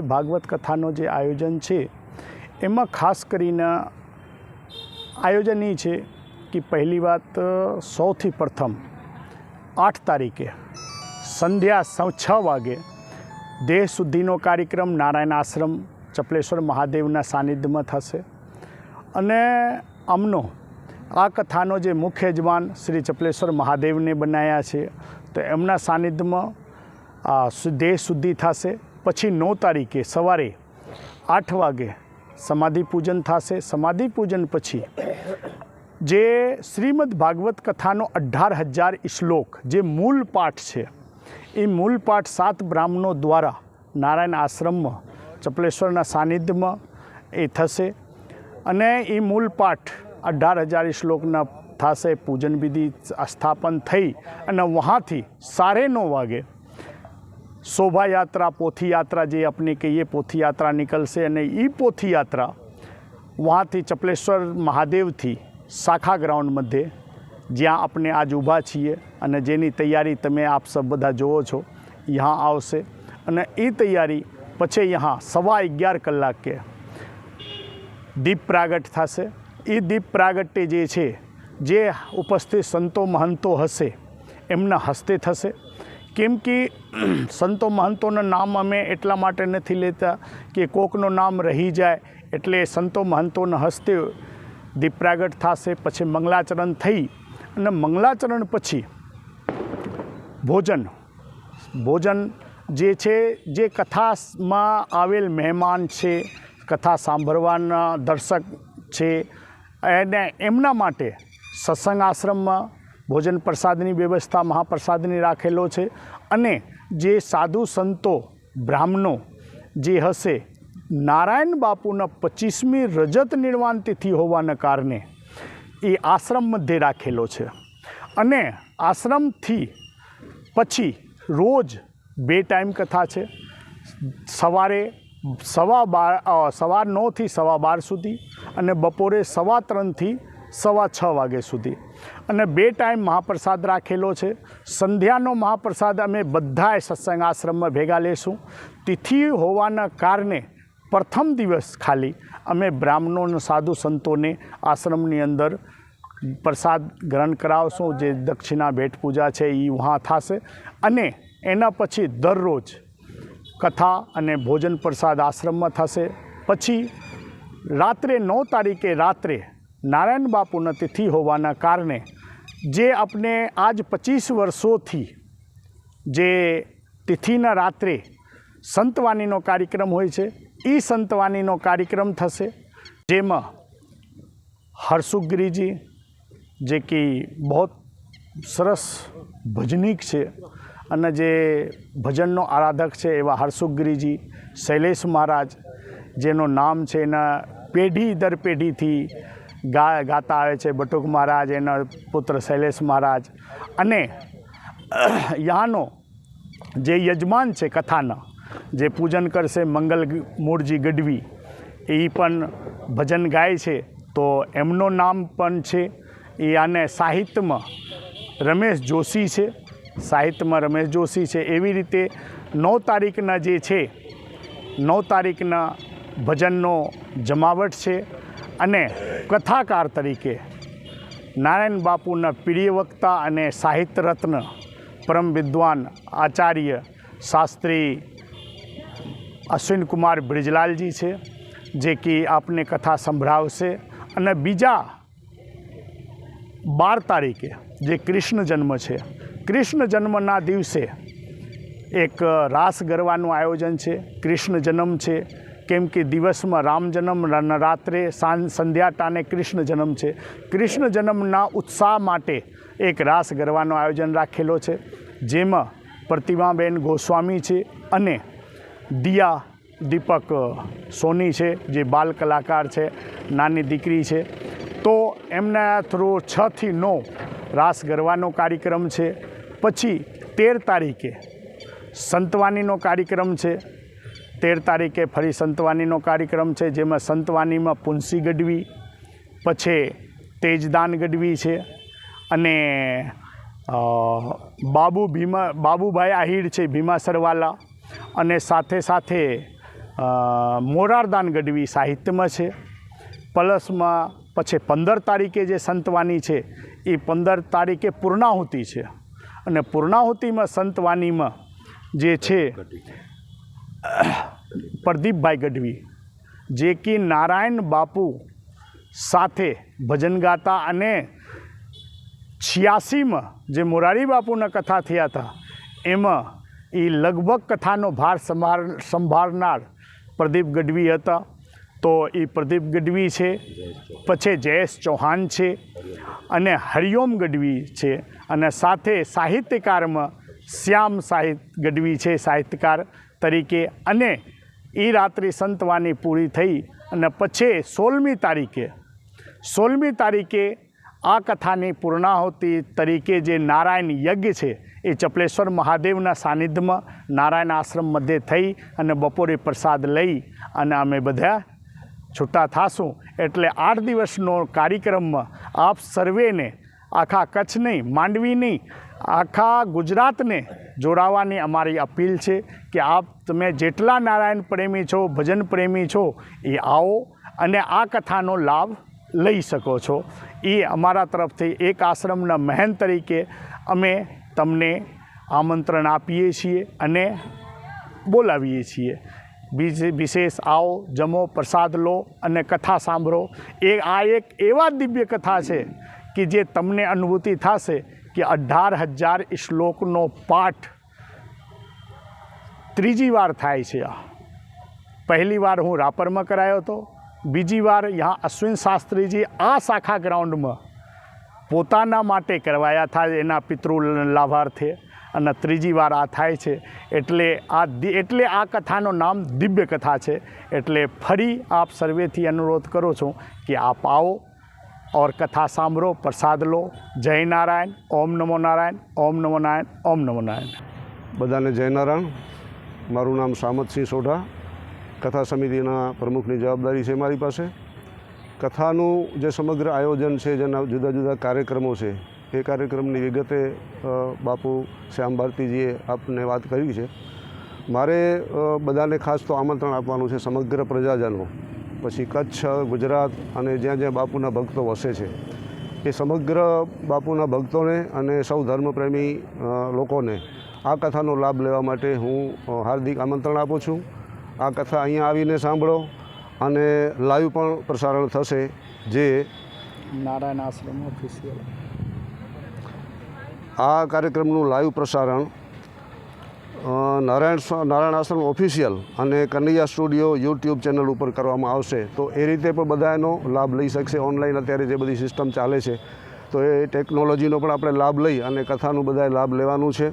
ભવ્ય ભાગવત કથાનો જે આયોજન છે, એમાં ખાસ કરીને આયોજન એ છે કે પહેલી વાત સૌથી પ્રથમ આઠ તારીખે સંધ્યા સૌ છ વાગે દેહ શુદ્ધિનો કાર્યક્રમ નારાયણ આશ્રમ, ચપલેશ્વર મહાદેવના સાનિધ્યમાં થશે. અને આમનો આ કથાનો જે મુખ્ય યજમાન શ્રી ચપલેશ્વર મહાદેવને બનાવ્યા છે, તો એમના સાનિધ્યમાં દેહ શુદ્ધિ થશે. પછી નવ તારીખે સવારે આઠ વાગે સમાધિ પૂજન થશે. સમાધિ પૂજન પછી જે શ્રીમદ ભાગવત કથાનો અઢાર હજાર શ્લોક જે મૂળ પાઠ છે, એ મૂળ પાઠ સાત બ્રાહ્મણો દ્વારા નારાયણ આશ્રમમાં, ચપલેશ્વરના સાનિધ્યમાં એ થશે અને એ મૂળ પાઠ અઢાર હજાર શ્લોકના થશે. પૂજન વિધિ સ્થાપન થઈ અને વહાંથી સારે નવ વાગે શોભાયાત્રા, પોથીયાત્રા જે આપણે કહીએ, પોથીયાત્રા નીકળશે અને એ પોથીયાત્રા વહાંથી ચપલેશ્વર મહાદેવથી શાખા ગ્રાઉન્ડ મધ્યે જ્યાં આપણે આજ ઊભા છીએ અને જેની તૈયારી તમે આપ સબ બધા જુઓ છો ત્યાં આવશે. અને એ તૈયારી પછી ત્યાં સવા અગિયાર કલાકે દીપ પ્રાગટ થશે. એ દીપ પ્રાગટ્ય જે છે, જે ઉપસ્થિત સંતો મહંતો હશે, એમના હસ્તે થશે. કેમ કે સંતો મહંતોના નામ અમે એટલા માટે નથી લેતા કે કોકનું નામ રહી જાય એટલે સંતો મહંતોના હસ્તે દીપ પ્રાગટ થશે, પછી મંગલાચરણ થઈ અને મંગલાચરણ પછી ભોજન ભોજન જે છે, જે કથામાં આવેલ મહેમાન છે, કથા સાંભળવાના દર્શક છે, એને એમના માટે સત્સંગ આશ્રમમાં ભોજન પ્રસાદની વ્યવસ્થા મહાપ્રસાદની રાખેલો છે અને જે સાધુ સંતો બ્રાહ્મણો જે હશે, નારાયણ બાપુના પચીસમી રજત નિર્વાણ તિથિ હોવાના કારણે એ આશ્રમ મધ્યે રાખેલો છે. અને આશ્રમથી પછી રોજ બે ટાઈમ કથા છે. સવારે સવા બાર સવાર નવથી સવા બાર સુધી અને બપોરે સવા ત્રણથી સવા છ વાગે સુધી. અને બે ટાઈમ મહાપ્રસાદ રાખેલો છે. સંધ્યાનો મહાપ્રસાદ અમે બધાએ સત્સંગ આશ્રમમાં ભેગા લેશું. તિથિ હોવાના કારણે પ્રથમ દિવસ ખાલી અમે બ્રાહ્મણો અને સાધુ સંતોને આશ્રમની અંદર પ્રસાદ ગ્રહણ કરાવશું. જે દક્ષિણા ભેટ પૂજા છે એ વહાં થશે. અને એના પછી દરરોજ કથા અને ભોજન પ્રસાદ આશ્રમમાં થશે. પછી રાત્રે નવ તારીખે રાત્રે નારાયણ બાપુના તિથિ હોવાના કારણે જે આપણે આજ પચીસ વર્ષોથી જે તિથિના રાત્રે સંતવાણીનો કાર્યક્રમ હોય છે એ સંતવાણીનો કાર્યક્રમ થશે, જેમાં હર્ષુગીરીજી જે કે બહુ સરસ ભજનીક છે, અને જે ભજનનો આરાધક છે એવા હર્ષુગીરીજી શૈલેષ મહારાજ, જેનું નામ છે એના પેઢી દર પેઢીથી ગા, ગાતા આવે છે બટુક મહારાજ, એના પુત્ર શૈલેષ મહારાજ. અને યાનો જે યજમાન છે કથાના, જે પૂજન કરશે મંગલ મૂળજી ગઢવી, એ પણ ભજન ગાય છે. તો એમનું નામ પણ છે, એ આને સાહિત્યમાં રમેશ જોશી છે. સાહિત્યમાં રમેશ જોશી છે. એવી રીતે નવ તારીખના જે છે, નવ તારીખના ભજનનો જમાવટ છે. અને કથાકાર તરીકે નારાયણ બાપુના પ્રિય વક્તા અને સાહિત્ય રત્ન પરમ વિદ્વાન આચાર્ય શાસ્ત્રી અશ્વિન કુમાર બ્રિજલાલજી છે, જે કે આપને કથા સંભળાવશે. અને બીજા બાર તારીખે જે કૃષ્ણ જન્મ છે, કૃષ્ણ જન્મના દિવસે એક રાસ ગરબાનું આયોજન છે. કૃષ્ણ જન્મ છે કેમ કે દિવસમાં રામ જન્મ રાત્રે સાંજ સંધ્યા ટાણે કૃષ્ણ જન્મ છે. કૃષ્ણ જન્મના ઉત્સાહ માટે એક રાસ ગરબાનું આયોજન રાખેલો છે, જેમાં પ્રતિમાબેન ગોસ્વામી છે અને દિયા દીપક સોની છે, જે બાલ કલાકાર છે, નાની દીકરી છે. તો એમના થ્રુ છથી નવ રાસ ગરબાનો કાર્યક્રમ છે. પછી તેર તારીખે સંતવાનીનો કાર્યક્રમ છે. તેર તારીખે ફરી સંતવાણીનો કાર્યક્રમ છે, જેમાં સંતવાનીમાં પુંસી ગઢવી, પછી તેજદાન ગઢવી છે અને બાબુ ભીમા, બાબુભાઈ આહિર છે, ભીમા સરવાલા અને સાથે સાથે મોરારદાન ગઢવી સાહિત્યમાં છે. પ્લસમાં પછી પંદર તારીખે જે સંતવાની છે, એ પંદર તારીખે પૂર્ણાહુતિ છે. અને પૂર્ણાહુતિમાં સંતવાનીમાં જે છે પ્રદીપભાઈ ગઢવી, જે કે નારાયણ બાપુ સાથે ભજન ગાતા અને છ્યાસીમાં જે મોરારી બાપુના કથા થયા હતા, એમાં એ લગભગ કથાનો ભાર સંભાળ, સંભાળનાર પ્રદીપ ગઢવી હતા. તો એ પ્રદીપ ગઢવી છે, પછી જયેશ ચૌહાણ છે અને હરિઓમ ગઢવી છે અને સાથે સાહિત્યકારમાં શ્યામ સાહિત્ય ગઢવી છે, સાહિત્યકાર તરીકે અને એ રાત્રિ સંતવાની પૂરી થઈ અને પછી સોળમી તારીખે સોળમી તારીખે આ કથાની પૂર્ણાહુતિ તરીકે જે નારાયણ યજ્ઞ છે, એ ચપલેશ્વર મહાદેવના સાનિધ્યમાં નારાયણ આશ્રમ મધ્યે થઈ અને બપોરે પ્રસાદ લઈ અને અમે બધા છૂટા થાશું. એટલે આઠ દિવસનો કાર્યક્રમમાં આપ સર્વેને આખા કચ્છ નહીં, માંડવી નહીં આખા ગુજરાતને જોડાવાની અમારી અપીલ છે કે આપ તમે જેટલા નારાયણ પ્રેમી છો, ભજન પ્રેમી છો, એ આવો અને આ કથાનો લાભ લઈ શકો છો. એ અમારા તરફથી એક આશ્રમના મહેન તરીકે અમે તમને આમંત્રણ આપીએ છીએ અને બોલાવીએ છીએ. વિશેષ આવો, જમો, પ્રસાદ લો અને કથા સાંભળો. એ, આ એક એવા દિવ્ય કથા છે કે જે તમને અનુભૂતિ થશે કે અઢાર હજાર શ્લોકનો પાઠ ત્રીજી વાર થાય છે પહેલી વાર હું રાપરમાં કરાયો હતો. બીજી વાર यहाँ અશ્વિન શાસ્ત્રીજી આ શાખા ગ્રાઉન્ડમાં પોતાના માટે કરવાયા હતા એના પિતૃ લાભાર્થે. અને ત્રીજી વાર આ થાય છે. એટલે આ એટલે આ કથાનું નામ દિવ્ય કથા છે. એટલે ફરી આપ સર્વેથી અનુરોધ કરું છું કે આપ આવો. ઓર કથા સાંભળો પ્રસાદ લો જય નારાયણ ઓમ નમો નારાયણ ઓમ નમો નારાયણ ઓમ નમો નારાયણ બધાને જય નારાયણ. મારું નામ સામતસિંહ સોઢા. કથા સમિતિના પ્રમુખની જવાબદારી છે મારી પાસે. કથાનું જે સમગ્ર આયોજન છે, જેના જુદા જુદા કાર્યક્રમો છે, એ કાર્યક્રમની વિગતે બાપુ શ્યામ ભારતીજીએ આપને વાત કરી છે. મારે બધાને ખાસ તો આમંત્રણ આપવાનું છે સમગ્ર પ્રજાજનો. પછી કચ્છ ગુજરાત અને જ્યાં જ્યાં બાપુના ભક્તો વસે છે એ સમગ્ર બાપુના ભક્તોને અને સૌ ધર્મપ્રેમી લોકોને આ કથાનો લાભ લેવા માટે હું હાર્દિક આમંત્રણ આપું છું. આ કથા અહીંયા આવીને સાંભળો અને લાઈવ પણ પ્રસારણ થશે જે નારાયણ આશ્રમ ઓફિસિયલ આ કાર્યક્રમનું લાઈવ પ્રસારણ નારાયણ નારાયણ આશ્રમ ઓફિશિયલ અને કનૈયા સ્ટુડિયો યુટ્યુબ ચેનલ ઉપર કરવામાં આવશે. તો એ રીતે પણ બધા એનો લાભ લઈ શકશે. ઓનલાઈન અત્યારે જે બધી સિસ્ટમ ચાલે છે તો એ ટેકનોલોજીનો પણ આપણે લાભ લઈ અને કથાનું બધાએ લાભ લેવાનું છે.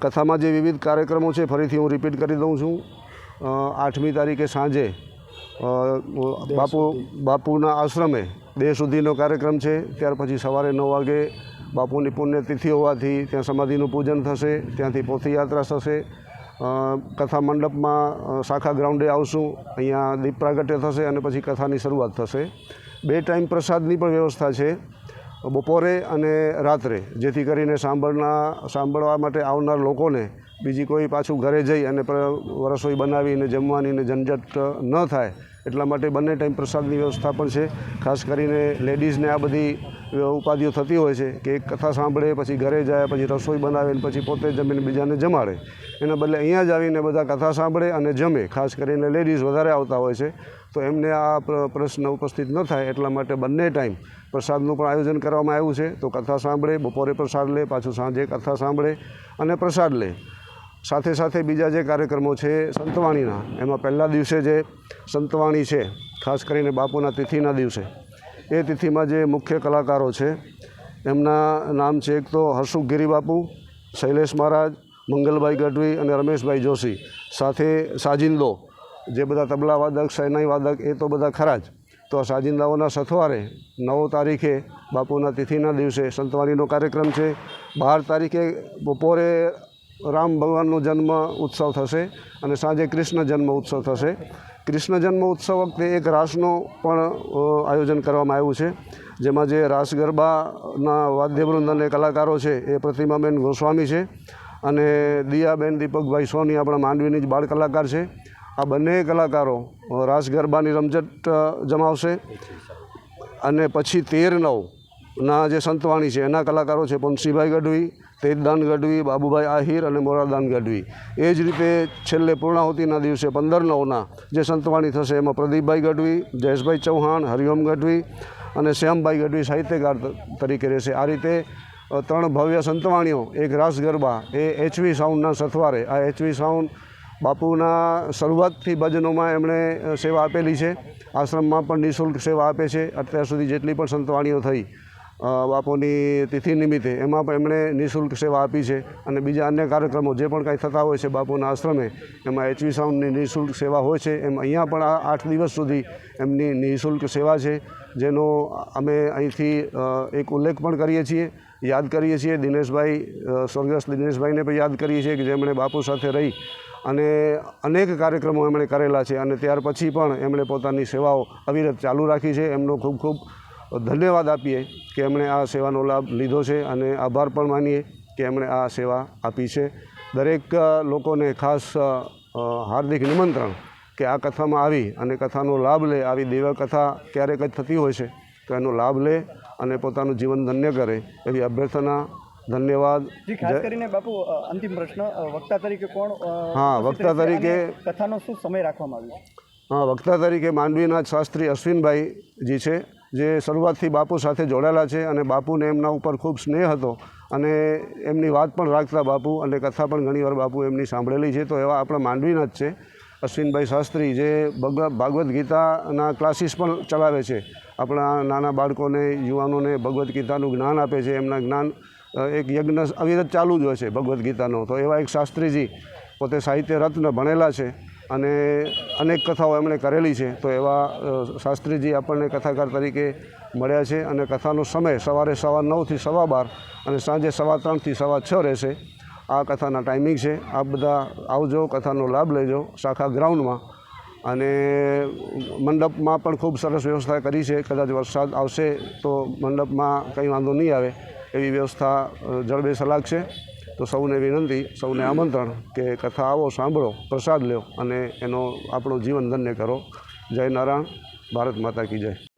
કથામાં જે વિવિધ કાર્યક્રમો છે ફરીથી હું રિપીટ કરી દઉં છું. આઠમી તારીખે સાંજે બાપુ બાપુના આશ્રમે દેહ સુધીનો કાર્યક્રમ છે. ત્યાર પછી સવારે નવ વાગે બાપુની પુણ્યતિથિ હોવાથી ત્યાં સમાધિનું પૂજન થશે. ત્યાંથી પોથીયાત્રા થશે. કથા મંડપમાં શાખા ગ્રાઉન્ડે આવશું. અહીંયા દીપ પ્રાગટ્ય થશે અને પછી કથાની શરૂઆત થશે. બે ટાઈમ પ્રસાદની પણ વ્યવસ્થા છે. બપોરે અને રાત્રે. જેથી કરીને સાંભળના, સાંભળવા માટે આવનાર લોકોને બીજી કોઈ પાછું ઘરે જઈ અને રસોઈ બનાવીને, જમવાની ને ઝંઝટ ન થાય એટલા માટે બંને ટાઈમ પ્રસાદની વ્યવસ્થા પણ છે. ખાસ કરીને લેડીઝને આ બધી ઉપાધિઓ થતી હોય છે કે એક કથા સાંભળે, પછી ઘરે જાય, પછી રસોઈ બનાવે ને પછી પોતે જમીને બીજાને જમાડે. એના બદલે અહીંયા જ આવીને બધા કથા સાંભળે અને જમે. ખાસ કરીને લેડીઝ વધારે આવતા હોય છે. તો એમને આ પ્ર- પ્રશ્ન ઉપસ્થિત ન થાય એટલા માટે બંને ટાઈમ પ્રસાદનું પણ આયોજન કરવામાં આવ્યું છે. તો કથા સાંભળે, બપોરે પ્રસાદ લે, પાછું સાંજે કથા સાંભળે અને પ્રસાદ લે. સાથે સાથે બીજા જે કાર્યક્રમો છે, સંતવાણીના, એમાં પહેલા દિવસે જે સંતવાણી છે, ખાસ કરીને બાપુના તિથિના દિવસે, એ તિથિમાં જે મુખ્ય કલાકારો છે, એમના નામ છે, એક તો હર્ષુખ ગિરી બાપુ શૈલેષ મહારાજ, મંગલભાઈ ગઢવી અને રમેશભાઈ જોશી, સાથે સાજિંદો, જે બધા તબલા વાદક શહેનાઈ વાદક, એ તો બધા ખરા જ. તો આ સાજિંદાઓના સથવારે નવ તારીખે બાપુના તિથિના દિવસે સંતવાણીનો કાર્યક્રમ છે. બાર તારીખે બપોરે રામ ભગવાનનો જન્મ ઉત્સવ થશે અને સાંજે કૃષ્ણ જન્મ ઉત્સવ થશે. કૃષ્ણ જન્મ ઉત્સવ વખતે એક રાસનો પણ આયોજન કરવામાં આવ્યું છે. જેમાં જે રાસ ગરબાના વાદ્યવૃંદ અને કલાકારો છે એ પ્રતિમાબેન ગોસ્વામી છે અને દિયાબેન દીપકભાઈ સોની આપણા માંડવીની જ બાળ કલાકાર છે. આ બંને કલાકારો રાસ ગરબાની રમઝટ જમાવશે અને પછી તેર નવના જે સંતવાણી છે એના કલાકારો છે. પંશીભાઈ ગઢવી તેજદાન ગઢવી, બાબુભાઈ આહિર અને મોરારદાન ગઢવી. એ જ રીતે છેલ્લે પૂર્ણાહુતિના દિવસે પંદર નવના જે સંતવાણી થશે, એમાં પ્રદીપભાઈ ગઢવી, જયેશભાઈ ચૌહાણ, હરિઓમ ગઢવી અને શ્યામભાઈ ગઢવી સાહિત્યકાર તરીકે રહેશે. આ રીતે ત્રણ ભવ્ય સંતવાણીઓ, એક રાસ ગરબા, એ એચવી સાઉન્ડના સથવારે. આ એચવી સાઉન્ડ બાપુના શરૂઆતથી ભજનોમાં એમણે સેવા આપેલી છે. આશ્રમમાં પણ નિઃશુલ્ક સેવા આપે છે. અત્યાર સુધી જેટલી પણ સંતવાણીઓ થઈ બાપુની તિથિ નિમિત્તે. એમાં પણ એમણે નિઃશુલ્ક સેવા આપી છે અને બીજા અન્ય કાર્યક્રમો જે પણ કાંઈ થતા હોય છે બાપુના આશ્રમે, એમાં એચવી સાઉન્ડની નિઃશુલ્ક સેવા હોય છે. એમ અહીંયા પણ આ આઠ દિવસ સુધી એમની નિઃશુલ્ક સેવા છે, જેનો અમે અહીંથી એક ઉલ્લેખ પણ કરીએ છીએ. યાદ કરીએ છીએ, દિનેશભાઈ સ્વર્ગસ્થ દિનેશભાઈને પણ યાદ કરીએ છીએ કે જેમણે બાપુ સાથે રહી અને અનેક કાર્યક્રમો એમણે કરેલા છે અને ત્યાર પછી પણ એમણે પોતાની સેવાઓ અવિરત ચાલુ રાખી છે. એમનો ખૂબ ખૂબ ધન્યવાદ આપીએ કે એમણે આ સેવાનો લાભ લીધો છે અને આભાર પણ માનીએ કે એમણે આ સેવા આપી છે. દરેક લોકોને ખાસ હાર્દિક નિમંત્રણ કે આ કથામાં આવી અને કથાનો લાભ લે આવી દેવા કથા ક્યારેક જ થતી હોય છે તો એનો લાભ લે અને પોતાનું જીવન ધન્ય કરે એવી અભ્યર્થના. ધન્યવાદ. જી ખાસ કરીને બાપુ અંતિમ પ્રશ્ન વક્તા તરીકે કોણ હા, વક્તા તરીકે- કથાનો શું સમય રાખવામાં આવ્યો? હા વક્તા તરીકે માંડવીના શાસ્ત્રી શાસ્ત્રી અશ્વિનભાઈજી છે. જે શરૂઆતથી બાપુ સાથે જોડાયેલા છે અને બાપુને એમના ઉપર ખૂબ સ્નેહ હતો અને એમની વાત પણ રાખતા બાપુ અને કથા પણ ઘણીવાર બાપુ એમની સાંભળેલી છે, તો એવા આપણા માંડવીના જ છે. અશ્વિનભાઈ શાસ્ત્રી જે ભગવ ભાગવદ્ ગીતાના ક્લાસીસ પણ ચલાવે છે. આપણા નાના બાળકોને, યુવાનોને ભગવદ્ ગીતાનું જ્ઞાન આપે છે. એમના જ્ઞાન એક યજ્ઞ અવિરત ચાલુ જ હોય છે ભગવદ્ ગીતાનો. તો એવા એક શાસ્ત્રીજી પોતે સાહિત્ય રત્ન ભણેલા છે. અને અનેક કથાઓ એમણે કરેલી છે. તો એવા શાસ્ત્રીજી આપણને કથાકાર તરીકે મળ્યા છે અને કથાનો સમય સવારે સવા નવથી સવા બાર અને સાંજે સવા ત્રણથી સવા છ રહેશે. આ કથાના ટાઈમિંગ છે. આપ બધા આવજો, કથાનો લાભ લેજો શાખા ગ્રાઉન્ડમાં. અને મંડપમાં પણ ખૂબ સરસ વ્યવસ્થા કરી છે. કદાચ વરસાદ આવશે તો મંડપમાં કંઈ વાંધો નહીં આવે એવી વ્યવસ્થા જળબેસલાક છે. તો સૌને વિનંતી, સૌને આમંત્રણ કે કથા આવો, સાંભળો, પ્રસાદ લ્યો અને એનો આપણો જીવન ધન્ય કરો. જય નારાયણ, ભારત માતા કી જય.